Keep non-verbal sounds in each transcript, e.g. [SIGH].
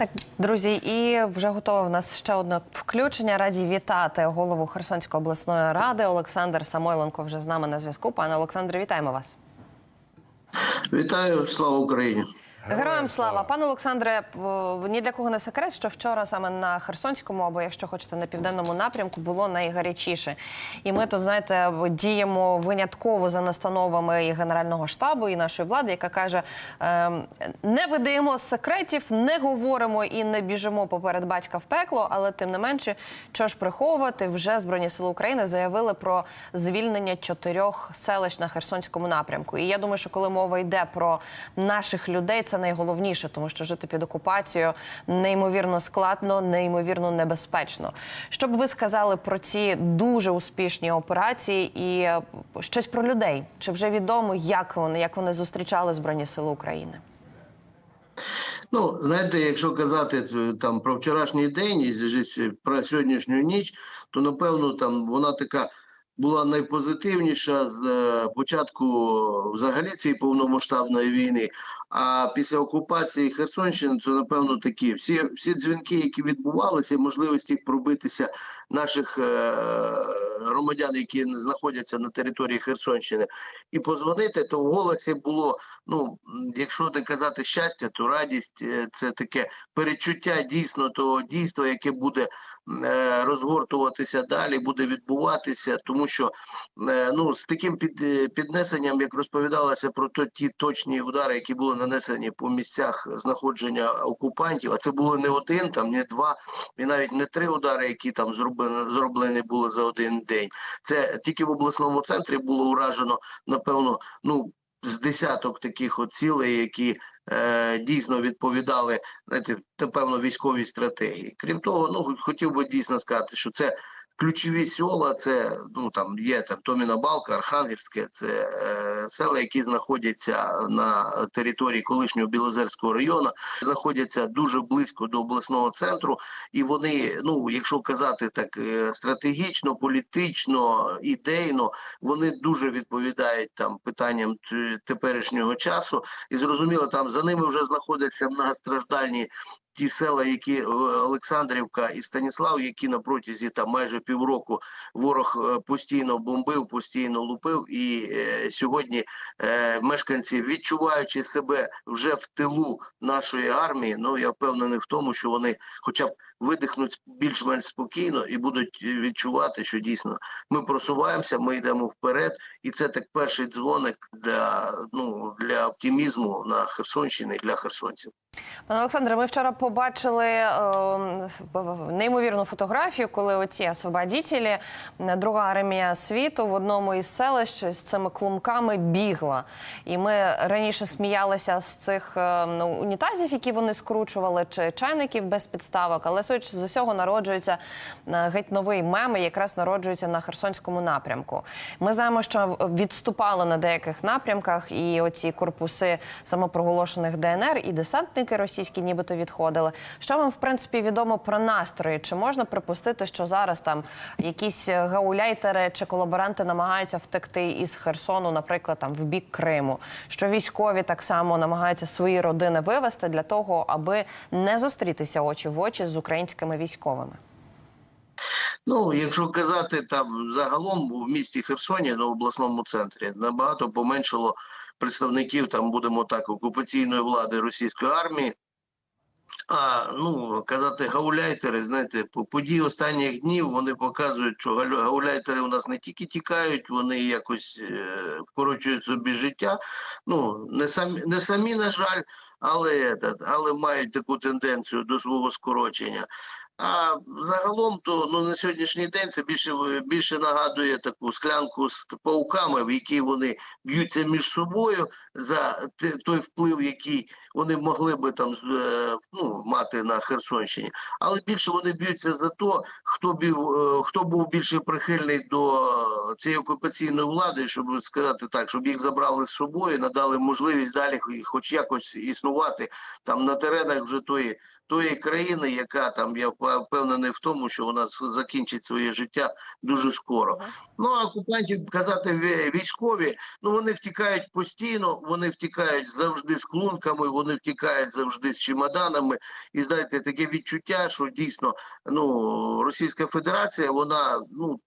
Так, друзі, і вже готове в нас ще одне включення. Раді вітати голову Херсонської обласної ради Олександр Самойленко вже з нами на зв'язку. Пане Олександре, вітаємо вас. Вітаю, слава Україні. Героям слава, пане Олександре. Ні для кого не секрет, що вчора саме на Херсонському, або якщо хочете на південному напрямку, було найгарячіше. І ми тут знаєте діємо винятково за настановами і генерального штабу і нашої влади, яка каже: ем, не видаємо секретів, не говоримо і не біжимо поперед батька в пекло. Але тим не менше, що ж приховувати, вже збройні сили України заявили про звільнення чотирьох селищ на Херсонському напрямку. І я думаю, що коли мова йде про наших людей, це найголовніше, тому що жити під окупацією неймовірно складно, неймовірно небезпечно. Що б ви сказали про ці дуже успішні операції і щось про людей? Чи вже відомо, як вони як вони зустрічали збройні сили України? Ну, знаєте, якщо казати е, там про вчорашній день і про сьогоднішню ніч, то напевно там вона така була найпозитивніша з е, початку взагалі цієї повномасштабної війни. А після окупації Херсонщини, це напевно такі всі, всі дзвінки, які відбувалися, можливості пробитися наших е, громадян, які знаходяться на території Херсонщини, і позвонити, то в голосі було ну, якщо не казати щастя, то радість е, це таке перечуття дійсно того дійства, яке буде розгортуватися далі, буде відбуватися, тому що е, ну з таким під, е, піднесенням, як розповідалося про то, ті точні удари, які були нанесені по місцях знаходження окупантів, а це було не один, там не два, і навіть не три удари, які там зроблені, зроблені були за один день. Це тільки в обласному центрі було уражено, напевно, ну з десяток таких от цілей, які е, дійсно відповідали знаєте, певно військовій стратегії. Крім того, ну хотів би дійсно сказати, що це ключові села. Це ну там є там Томіна Балка, Архангельське, це е, села, які знаходяться на території колишнього Білозерського району, знаходяться дуже близько до обласного центру, і вони, ну якщо казати так е, стратегічно, політично, ідейно, вони дуже відповідають там питанням теперішнього часу, і зрозуміло, там за ними вже знаходяться многостраждальні ті села, які е, Олександрівка і Станіслав, які на протязі там майже півроку ворог е, постійно бомбив, постійно лупив, і е, сьогодні е, мешканці, відчуваючи себе вже в тилу нашої армії, ну я впевнений в тому, що вони, хоча б видихнуть більш-менш спокійно і будуть відчувати, що дійсно ми просуваємося, ми йдемо вперед, і це так перший дзвоник для ну для оптимізму на Херсонщині для херсонців. Пане Олександре, ми вчора побачили е, неймовірну фотографію, коли оці освободітелі, е, друга армія світу в одному із селищ з цими клумками бігла. І ми раніше сміялися з цих е, унітазів, які вони скручували, чи чайників без підставок. Але судячи з усього народжується е, геть новий мем, якраз народжується на Херсонському напрямку. Ми знаємо, що відступали на деяких напрямках, і оці корпуси самопроголошених ДНР і десантники російські, нібито відходили. Що вам в принципі відомо про настрої? Чи можна припустити, що зараз там якісь гауляйтери чи колаборанти намагаються втекти із Херсону, наприклад, там в бік Криму? Що військові так само намагаються свої родини вивести для того, аби не зустрітися очі в очі з українськими військовими? Ну, якщо казати там загалом в місті Херсоні на обласному центрі набагато поменшало представників там, будемо так, окупаційної влади російської армії. А ну казати гауляйтери, знаєте, по події останніх днів вони показують, що гауляйтери у нас не тільки тікають, вони якось е, вкорочують собі життя. Ну не самі не самі, на жаль, але, але мають таку тенденцію до свого скорочення. А загалом, то ну на сьогоднішній день це більше більше нагадує таку склянку з пауками, в якій вони б'ються між собою за той вплив, який вони могли би там е, ну, мати на Херсонщині. Але більше вони б'ються за то, хто бів, е, хто був більше прихильний до цієї окупаційної влади, щоб сказати так, щоб їх забрали з собою, надали можливість далі, хоч якось існувати там на теренах вже тої тої країни, яка там я впевнений, в тому, що вона закінчить своє життя дуже скоро. Ну а окупантів казати військові, ну вони втікають постійно, вони втікають завжди з клунками, вони втікають завжди з чемоданами. І знаєте, таке відчуття, що дійсно ну Російська Федерація, вона ну.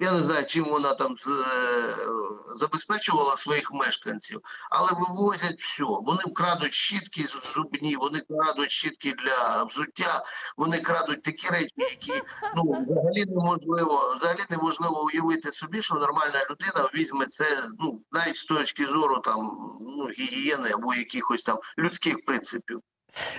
Я не знаю, чим вона там е, забезпечувала своїх мешканців, але вивозять все. Вони крадуть щітки зубні, вони крадуть щітки для взуття, вони крадуть такі речі, які ну взагалі неможливо, взагалі неможливо уявити собі, що нормальна людина візьме це, ну навіть з точки зору там ну гігієни або якихось там людських принципів.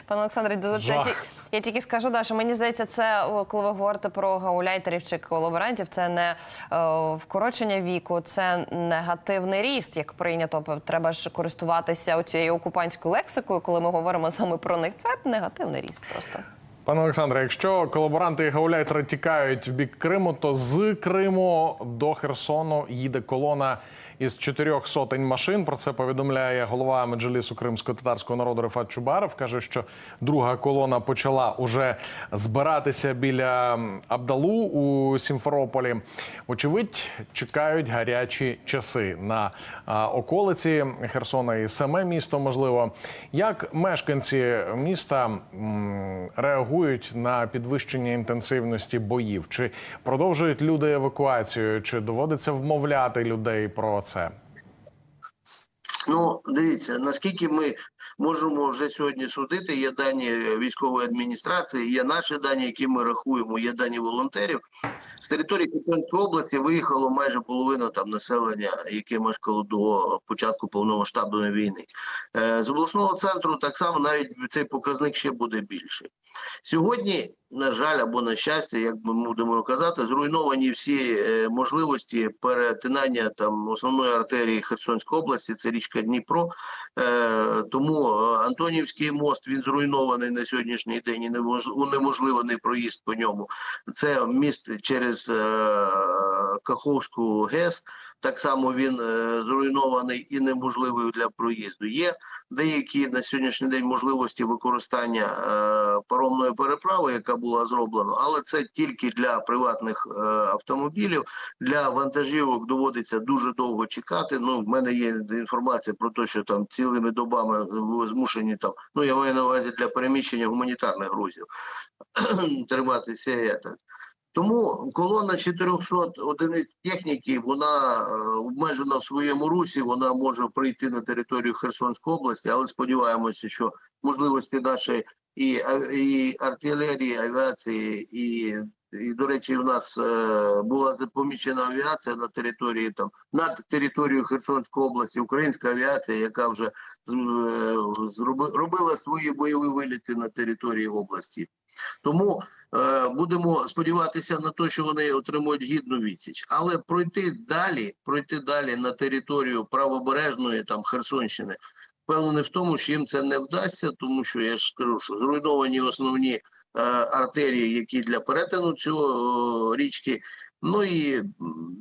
Пане Олександре, я, я тільки скажу, да, що мені здається, це коли ви говорите про гауляйтерів чи колаборантів, це не е, вкорочення віку, це негативний ріст, як прийнято. Треба ж користуватися цією окупантською лексикою, коли ми говоримо саме про них. Це негативний ріст просто. Пане Олександре, якщо колаборанти і гауляйтери тікають в бік Криму, то з Криму до Херсону їде колона із чотирьох сотень машин. Про це повідомляє голова меджлісу кримсько-татарського народу Рефат Чубаров. каже, що друга колона почала уже збиратися біля Абдалу у Сімферополі. Очевидь, чекають гарячі часи на околиці Херсона і саме місто. Можливо, як мешканці міста м, реагують на підвищення інтенсивності боїв? Чи продовжують люди евакуацію? Чи доводиться вмовляти людей про це? Ну, дивіться, наскільки ми можемо вже сьогодні судити, є дані військової адміністрації, є наші дані, які ми рахуємо, є дані волонтерів. З території Херсонської області виїхало майже половина там населення, яке мешкало до початку повномасштабної війни. Е, з обласного центру так само навіть цей показник ще буде більший. Сьогодні, на жаль, або на щастя, як ми будемо казати, зруйновані всі е, можливості перетинання там основної артерії Херсонської області, це річка Дніпро. Е, тому е, Антонівський мост він зруйнований на сьогоднішній день і немож- унеможливлений проїзд по ньому. Це міст через Каховську ГЕС. Так само він е, зруйнований і неможливий для проїзду. Є деякі на сьогоднішній день можливості використання е, паромної переправи, яка була зроблена, але це тільки для приватних е, автомобілів. Для вантажівок доводиться дуже довго чекати. Ну, в мене є інформація про те, що там цілими добами змушені там. Ну я маю на увазі для переміщення гуманітарних грузів [CLEARS THROAT] триматися. так. Тому колона 400 одиниць техніки, вона е, обмежена в своєму русі, вона може прийти на територію Херсонської області, але сподіваємося, що можливості нашої і, і артилерії, авіації, і, і до речі, у нас е, була помічена авіація на території там над територією Херсонської області, українська авіація, яка вже з- е, робила свої бойові виліти на території області. Тому е, будемо сподіватися на те, що вони отримують гідну відсіч, але пройти далі, пройти далі на територію правобережної там Херсонщини, впевнений в тому, що їм це не вдасться, тому що я ж скажу, що зруйновані основні е, артерії, які для перетину цього е, річки. Ну і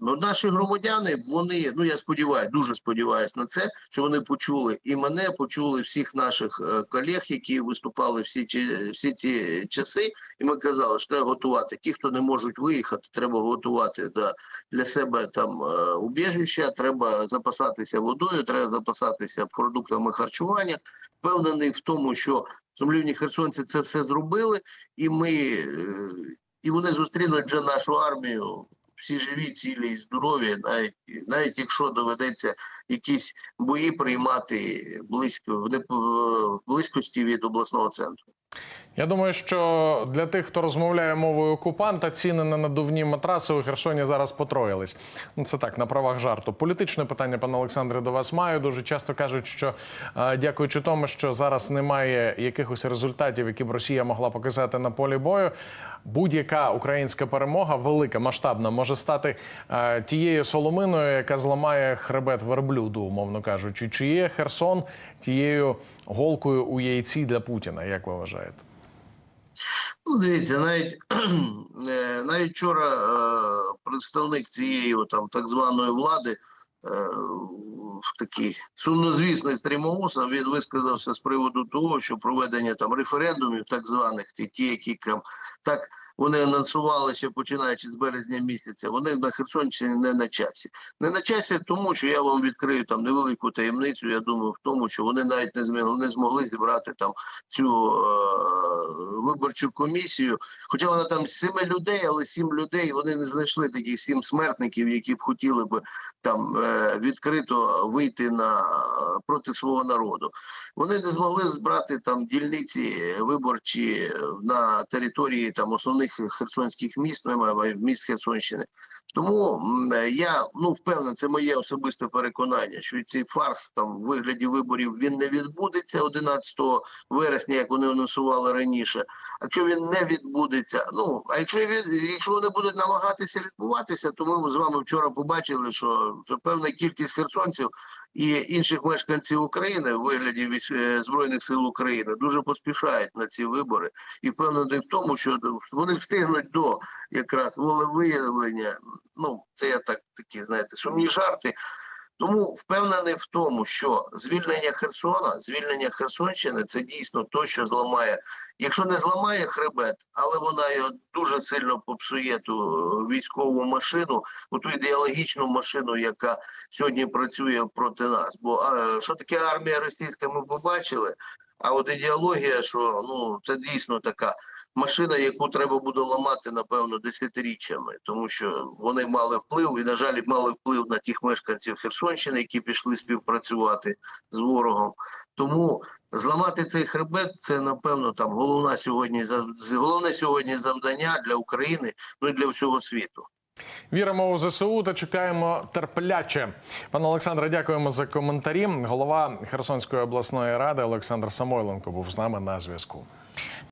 ну, наші громадяни, вони ну я сподіваюся, дуже сподіваюся на це, що вони почули і мене, почули всіх наших е, колег, які виступали всі ці всі ці часи. І ми казали, що треба готувати. Ті, хто не можуть виїхати, треба готувати да, для себе там е, убіжище, треба запасатися водою, треба запасатися продуктами харчування. Впевнений в тому, що сумлівні херсонці це все зробили, і ми е, і вони зустрінуть вже нашу армію. Всі живі, цілі і здорові, навіть навіть якщо доведеться якісь бої приймати близько в близькості від обласного центру. Я думаю, що для тих, хто розмовляє мовою окупанта, ціни на надувні матраси у Херсоні зараз потроїлись. Ну це так на правах жарту. Політичне питання, пане Олександре, до вас маю. Дуже часто кажуть, що е, дякуючи тому, що зараз немає якихось результатів, які б Росія могла показати на полі бою. Будь-яка українська перемога, велика масштабна, може стати е, тією соломиною, яка зламає хребет верблюду, умовно кажучи. Чи є Херсон тією голкою у яйці для Путіна? Як ви вважаєте? Ну, дивіться, навіть [CLEARS THROAT] е, навіть вчора е, представник цієї там так званої влади такий сумнозвісний стрімоусов, він висказався з приводу того, що проведення там референдумів, так званих, ті які там, так вони анонсували ще починаючи з березня місяця, вони на Херсонщині не на часі. Не на часі, тому що я вам відкрию там невелику таємницю. Я думаю, в тому, що вони навіть не змогли, не змогли зібрати там цю е, виборчу комісію. Хоча вона там семи людей, але сім людей вони не знайшли таких сім смертників, які б хотіли б там е, відкрито вийти на проти свого народу. Вони не змогли збрати там дільниці виборчі на території там основних херсонських міст, немає міст Херсонщини. Тому я ну впевнений, це моє особисте переконання, що цей фарс там в вигляді виборів він не відбудеться 11 вересня, як вони анонсували раніше. А якщо він не відбудеться, ну а якщо він, якщо вони будуть намагатися відбуватися, то ми з вами вчора побачили, що певна кількість херсонців і інших мешканців України в вигляді військ- е, збройних сил України дуже поспішають на ці вибори, і впевнений в тому, що вони встигнуть до якраз волевиявлення. Ну це я так такі знаєте сумні жарти. Тому впевнений в тому, що звільнення Херсона, звільнення Херсонщини це дійсно то, що зламає, якщо не зламає хребет, але вона його дуже сильно попсує ту е, військову машину, ту ідеологічну машину, яка сьогодні працює проти нас. Бо а, що таке армія російська, ми побачили. А от ідеологія, що ну це дійсно така машина, яку треба буде ламати, напевно, десятиріччями, тому що вони мали вплив і, на жаль, мали вплив на тих мешканців Херсонщини, які пішли співпрацювати з ворогом. Тому зламати цей хребет це напевно там головна сьогодні головне сьогодні завдання для України, ну і для всього світу. Віримо у ЗСУ та чекаємо терпляче. Пане Олександре, дякуємо за коментарі. Голова Херсонської обласної ради Олександр Самойленко був з нами на зв'язку.